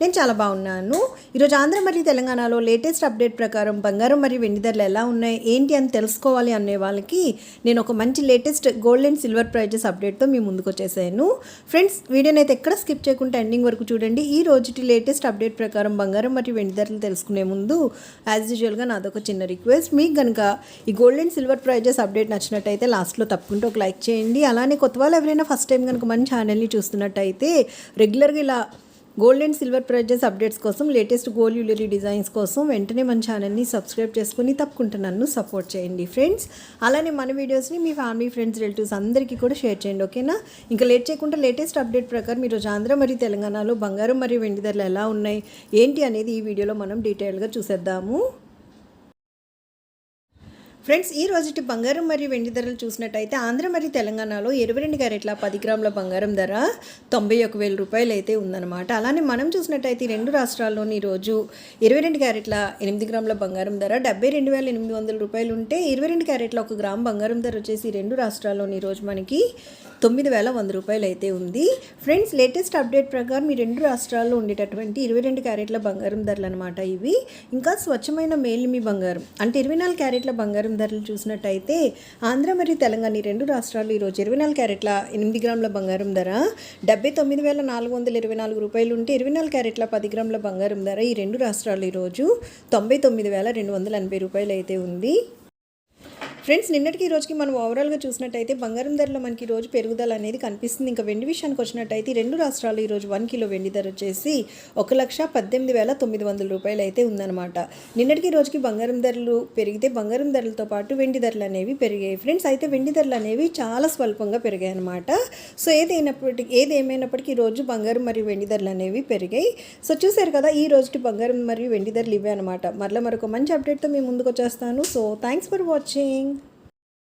నేను చాలా బాగున్నాను. ఈరోజు ఆంధ్ర మరియు తెలంగాణలో లేటెస్ట్ అప్డేట్ ప్రకారం బంగారం మరియు వెండి ధరలు ఎలా ఉన్నాయి ఏంటి అని తెలుసుకోవాలి అనే వాళ్ళకి నేను ఒక మంచి latest gold and silver prices అప్డేట్తో మీ ముందుకు వచ్చేసాను. ఫ్రెండ్స్ వీడియోని అయితే ఎక్కడ స్కిప్ చేయకుండా ఎండింగ్ వరకు చూడండి. ఈ రోజుటి లేటెస్ట్ అప్డేట్ ప్రకారం బంగారం మరియు వెండి ధరలు తెలుసుకునే ముందు యాజ్ యూజువల్గా నాదొక చిన్న రిక్వెస్ట్ మీకు కనుక ఈ gold and silver prices update నచ్చినట్టయితే లాస్ట్లో తప్పకుండా ఒక లైక్ చేయండి. అలానే కొత్త వాళ్ళు ఎవరైనా ఫస్ట్ టైం కనుక మన ఛానల్ని చూస్తున్నట్టయితే రెగ్యులర్గా ఇలా gold and silver prices updates కోసం లేటెస్ట్ గోల్డ్ జ్యువెలరీ డిజైన్స్ కోసం వెంటనే మన ఛానల్ని సబ్స్క్రైబ్ చేసుకుని తప్పకుండా నన్ను సపోర్ట్ చేయండి ఫ్రెండ్స్ అలానే మన వీడియోస్ని మీ ఫ్యామిలీ ఫ్రెండ్స్ రిలేటివ్స్ అందరికీ కూడా షేర్ చేయండి ఓకేనా ఇంకా లేట్ చేయకుండా లేటెస్ట్ అప్డేట్ ప్రకారం ఈరోజు ఆంధ్ర మరియు తెలంగాణలో బంగారం మరియు వెండి ధరలు ఎలా ఉన్నాయి ఏంటి అనేది ఈ వీడియోలో మనం డీటెయిల్గా చూసేద్దాము. ఫ్రెండ్స్ ఈ రోజుటి బంగారం మరియు వెండి ధరలు చూసినట్టయితే ఆంధ్ర మరియు తెలంగాణలో ఇరవై రెండు క్యారెట్ల పది గ్రాముల బంగారం ధర తొంభై ఒక వేల రూపాయలు అయితే ఉందన్నమాట. అలానే మనం చూసినట్టయితే రెండు రాష్ట్రాల్లోని ఈరోజు ఇరవై రెండు క్యారెట్ల ఎనిమిది గ్రాముల బంగారం ధర డెబ్బై రెండు వేల ఎనిమిది వందల రూపాయలు ఉంటే ఇరవై రెండు క్యారెట్ల ఒక గ్రామ్ బంగారం ధర వచ్చేసి రెండు రాష్ట్రాల్లోని ఈరోజు మనకి తొమ్మిది వేల వంద రూపాయలు అయితే ఉంది. ఫ్రెండ్స్ లేటెస్ట్ అప్డేట్ ప్రకారం ఈ రెండు రాష్ట్రాల్లో ఉండేటటువంటి ఇరవై రెండు క్యారెట్ల బంగారం ధరలు అనమాట ఇవి. ఇంకా స్వచ్ఛమైన మేలిమి బంగారం అంటే ఇరవై నాలుగు క్యారెట్ల బంగారం ధరలు చూసినట్టయితే ఆంధ్ర మరియు తెలంగాణ ఈ రెండు రాష్ట్రాలు ఈరోజు ఇరవై నాలుగు క్యారెట్ల ఎనిమిది గ్రాముల బంగారం ధర డెబ్బై తొమ్మిది వేల నాలుగు వందల ఇరవై నాలుగు రూపాయలు ఉంటే ఇరవై నాలుగు క్యారెట్ల పది గ్రాముల బంగారం ధర ఈ రెండు రాష్ట్రాలు ఈరోజు తొంభై తొమ్మిది వేల రెండు వందల ఎనభై రూపాయలు అయితే ఉంది. ఫ్రెండ్స్ నిన్నటికి ఈ రోజుకి మనం ఓవరాల్గా చూసినట్టయితే బంగారం ధరలో మనకి ఈ రోజు పెరుగుదల అనేది కనిపిస్తుంది. ఇంకా వెండి విషయానికి వచ్చినట్టయితే రెండు రాష్ట్రాలు ఈరోజు వన్ కిలో వెండి ధర వచ్చేసి ఒక లక్ష పద్దెనిమిది వేల తొమ్మిది వందల రూపాయలు అయితే ఉందన్నమాట. నిన్నటికి రోజుకి బంగారం ధరలు పెరిగితే బంగారం ధరలతో పాటు వెండి ధరలు అనేవి పెరిగాయి. ఫ్రెండ్స్ అయితే వెండి ధరలు అనేవి చాలా స్వల్పంగా పెరిగాయి అనమాట సో ఏదైనప్పటికీ ఏది ఏమైనప్పటికీ ఈ రోజు బంగారం మరియు వెండి ధరలు అనేవి పెరిగాయి. సో చూశారు కదా ఈ రోజుకి బంగారం మరియు వెండి ధరలు ఇవే అనమాట మరలా మరొక మంచి అప్డేట్తో మేము ముందుకు వచ్చేస్తాను. So thanks for watching